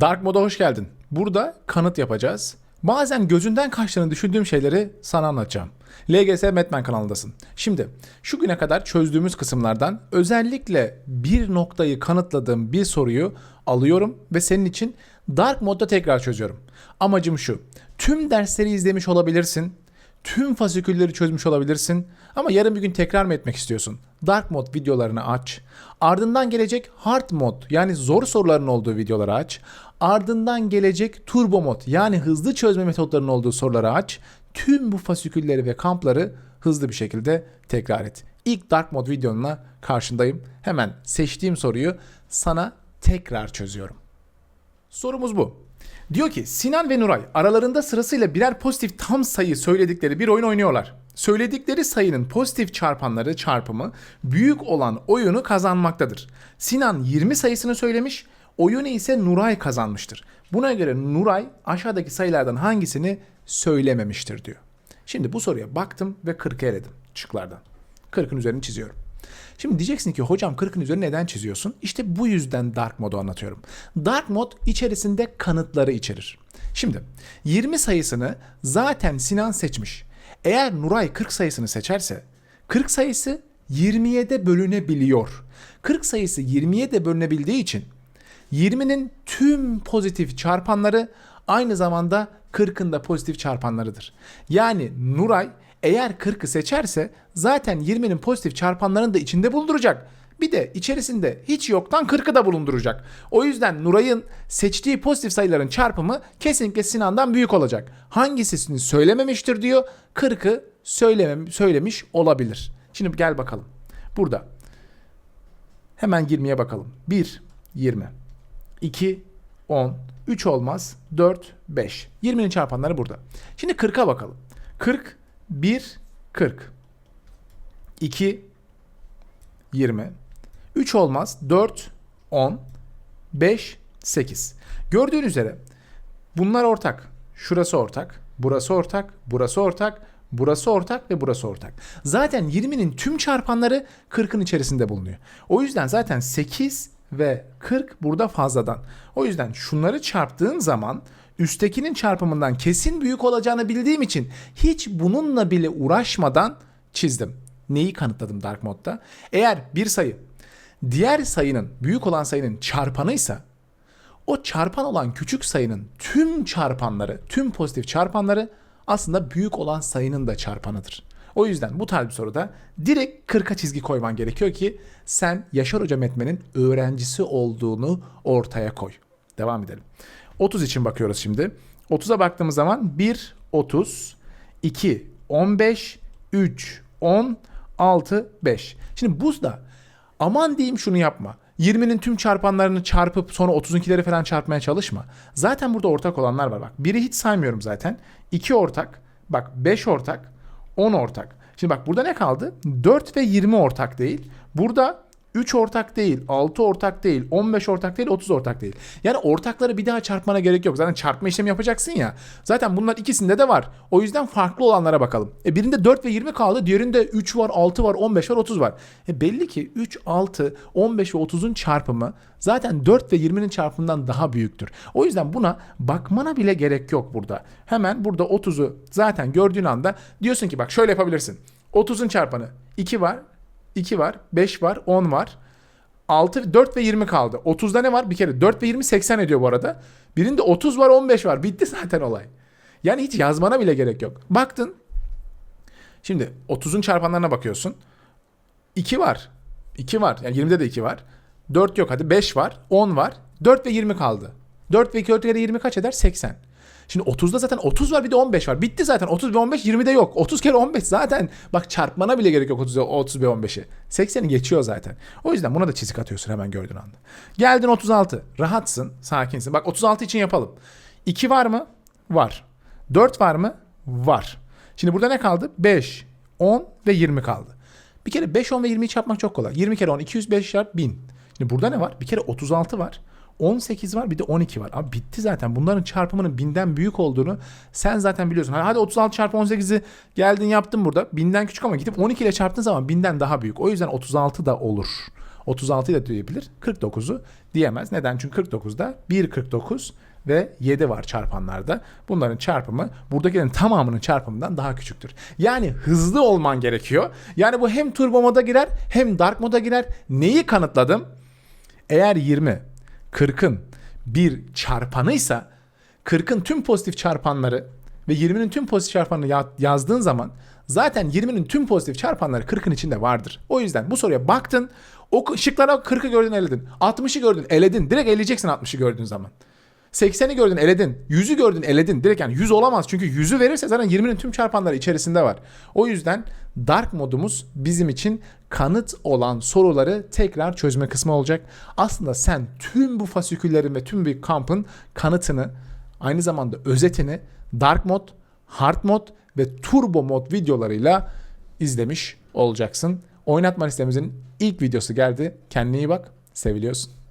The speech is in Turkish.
Dark Mode'a hoş geldin. Burada kanıt yapacağız. Bazen gözünden kaçtığını düşündüğüm şeyleri sana anlatacağım. LGS Metmen kanalındasın. Şimdi şu güne kadar çözdüğümüz kısımlardan özellikle bir noktayı kanıtladığım bir soruyu alıyorum ve senin için Dark Mode'da tekrar çözüyorum. Amacım şu. Tüm dersleri izlemiş olabilirsin. Tüm fasikülleri çözmüş olabilirsin ama yarın bir gün tekrar mı etmek istiyorsun? Dark Mode videolarını aç. Ardından gelecek Hard Mode yani zor soruların olduğu videoları aç. Ardından gelecek Turbo Mode yani hızlı çözme metotlarının olduğu soruları aç. Tüm bu fasikülleri ve kampları hızlı bir şekilde tekrar et. İlk Dark Mode videonuna karşındayım. Hemen seçtiğim soruyu sana tekrar çözüyorum. Sorumuz bu. Diyor ki Sinan ve Nuray aralarında sırasıyla birer pozitif tam sayı söyledikleri bir oyun oynuyorlar. Söyledikleri sayının pozitif çarpanları çarpımı büyük olan oyunu kazanmaktadır. Sinan 20 sayısını söylemiş, oyunu ise Nuray kazanmıştır. Buna göre Nuray aşağıdaki sayılardan hangisini söylememiştir diyor. Şimdi bu soruya baktım ve 40'ı eledim şıklardan. 40'ın üzerini çiziyorum. Şimdi diyeceksin ki hocam 40'ın üzerine neden çiziyorsun? İşte bu yüzden Dark Mode'u anlatıyorum. Dark Mode içerisinde kanıtları içerir. Şimdi 20 sayısını zaten Sinan seçmiş. Eğer Nuray 40 sayısını seçerse 40 sayısı 20'ye de bölünebiliyor. 40 sayısı 20'ye de bölünebildiği için 20'nin tüm pozitif çarpanları aynı zamanda 40'ın da pozitif çarpanlarıdır. Yani Nuray eğer 40'ı seçerse zaten 20'nin pozitif çarpanlarını da içinde bulunduracak. Bir de içerisinde hiç yoktan 40'ı da bulunduracak. O yüzden Nuray'ın seçtiği pozitif sayıların çarpımı kesinlikle Sinan'dan büyük olacak. Hangisini söylememiştir diyor. 40'ı söylemem, söylemiş olabilir. Şimdi gel bakalım. Burada hemen girmeye bakalım. 1, 20. 2, 10. 3 olmaz. 4, 5. 20'nin çarpanları burada. Şimdi 40'a bakalım. 40, 1, 40. 2, 20. 3 olmaz. 4, 10. 5, 8. Gördüğün üzere bunlar ortak. Şurası ortak. Burası ortak. Burası ortak. Burası ortak ve burası ortak. Zaten 20'nin tüm çarpanları 40'ın içerisinde bulunuyor. O yüzden zaten 8 ve 40 burada fazladan. O yüzden şunları çarptığın zaman üsttekinin çarpımından kesin büyük olacağını bildiğim için hiç bununla bile uğraşmadan çizdim. Neyi kanıtladım Dark Mode'da? Eğer bir sayı diğer sayının büyük olan sayının çarpanıysa o çarpan olan küçük sayının tüm çarpanları, tüm pozitif çarpanları aslında büyük olan sayının da çarpanıdır. O yüzden bu tarz bir soruda direkt 40'a çizgi koyman gerekiyor ki sen Yaşar Hoca Metmen'in öğrencisi olduğunu ortaya koy. Devam edelim. 30 için bakıyoruz şimdi. 30'a baktığımız zaman 1, 30, 2, 15, 3, 10, 6, 5. Şimdi buzda aman diyeyim şunu yapma. 20'nin tüm çarpanlarını çarpıp sonra 32'leri falan çarpmaya çalışma. Zaten burada ortak olanlar var bak. Biri hiç saymıyorum zaten. 2 ortak. Bak 5 ortak. 10 ortak. Şimdi bak burada ne kaldı? 4 ve 20 ortak değil. Burada 3 ortak değil, 6 ortak değil, 15 ortak değil, 30 ortak değil. Yani ortakları bir daha çarpmana gerek yok. Zaten çarpma işlemi yapacaksın ya. Zaten bunlar ikisinde de var. O yüzden farklı olanlara bakalım. E birinde 4 ve 20 kaldı. Diğerinde 3 var, 6 var, 15 var, 30 var. E belli ki 3, 6, 15 ve 30'un çarpımı zaten 4 ve 20'nin çarpımından daha büyüktür. O yüzden buna bakmana bile gerek yok burada. Hemen burada 30'u zaten gördüğün anda diyorsun ki bak şöyle yapabilirsin. 30'un çarpanı 2 var, 2 var, 5 var, 10 var. 6, 4 ve 20 kaldı. 30'da ne var? Bir kere 4 ve 20 80 ediyor bu arada. Birinde 30 var 15 var. Bitti zaten olay. Yani hiç yazmana bile gerek yok. Baktın. Şimdi 30'un çarpanlarına bakıyorsun. 2 var. 2 var. Yani 20'de de 2 var. 4 yok hadi 5 var. 10 var. 4 ve 20 kaldı. 4 ve 2 4 kere 20 kaç eder? 80. Şimdi 30'da zaten 30 var bir de 15 var. Bitti zaten. 30 ve 15 20'de yok. 30 kere 15 zaten. Bak çarpmana bile gerek yok 30, 30 ve 15'i. 80'i geçiyor zaten. O yüzden buna da çizik atıyorsun hemen gördüğün anda. Geldin 36. Rahatsın. Sakinsin. Bak 36 için yapalım. 2 var mı? Var. 4 var mı? Var. Şimdi burada ne kaldı? 5, 10 ve 20 kaldı. Bir kere 5, 10 ve 20'yi çarpmak çok kolay. 20 kere 10 205 çarp 1000. Şimdi burada ne var? Bir kere 36 var. 18 var bir de 12 var. Abi bitti zaten. Bunların çarpımının binden büyük olduğunu sen zaten biliyorsun. Hadi 36 çarpı 18'i geldin yaptın burada. Binden küçük ama gidip 12 ile çarptığın zaman binden daha büyük. O yüzden 36 da olur. 36'yı da diyebilir. 49'u diyemez. Neden? Çünkü 49'da 1.49 ve 7 var çarpanlarda. Bunların çarpımı buradakilerin tamamının çarpımından daha küçüktür. Yani hızlı olman gerekiyor. Yani bu hem turbo moda girer hem dark moda girer. Neyi kanıtladım? Eğer 20 40'ın bir çarpanıysa 40'ın tüm pozitif çarpanları ve 20'nin tüm pozitif çarpanını ya- yazdığın zaman zaten 20'nin tüm pozitif çarpanları 40'ın içinde vardır. O yüzden bu soruya baktın o şıklara 40'ı gördün eledin. 60'ı gördün eledin. Direkt eleyeceksin 60'ı gördüğün zaman. 80'i gördün eledin. 100'ü gördün eledin. Direkt yani 100 olamaz. Çünkü 100'ü verirse zaten 20'nin tüm çarpanları içerisinde var. O yüzden dark modumuz bizim için kanıt olan soruları tekrar çözme kısmı olacak. Aslında sen tüm bu fasiküllerin ve tüm bir kampın kanıtını aynı zamanda özetini dark mod, hard mod ve turbo mod videolarıyla izlemiş olacaksın. Oynatma listemizin ilk videosu geldi. Kendine iyi bak. Seviliyorsun.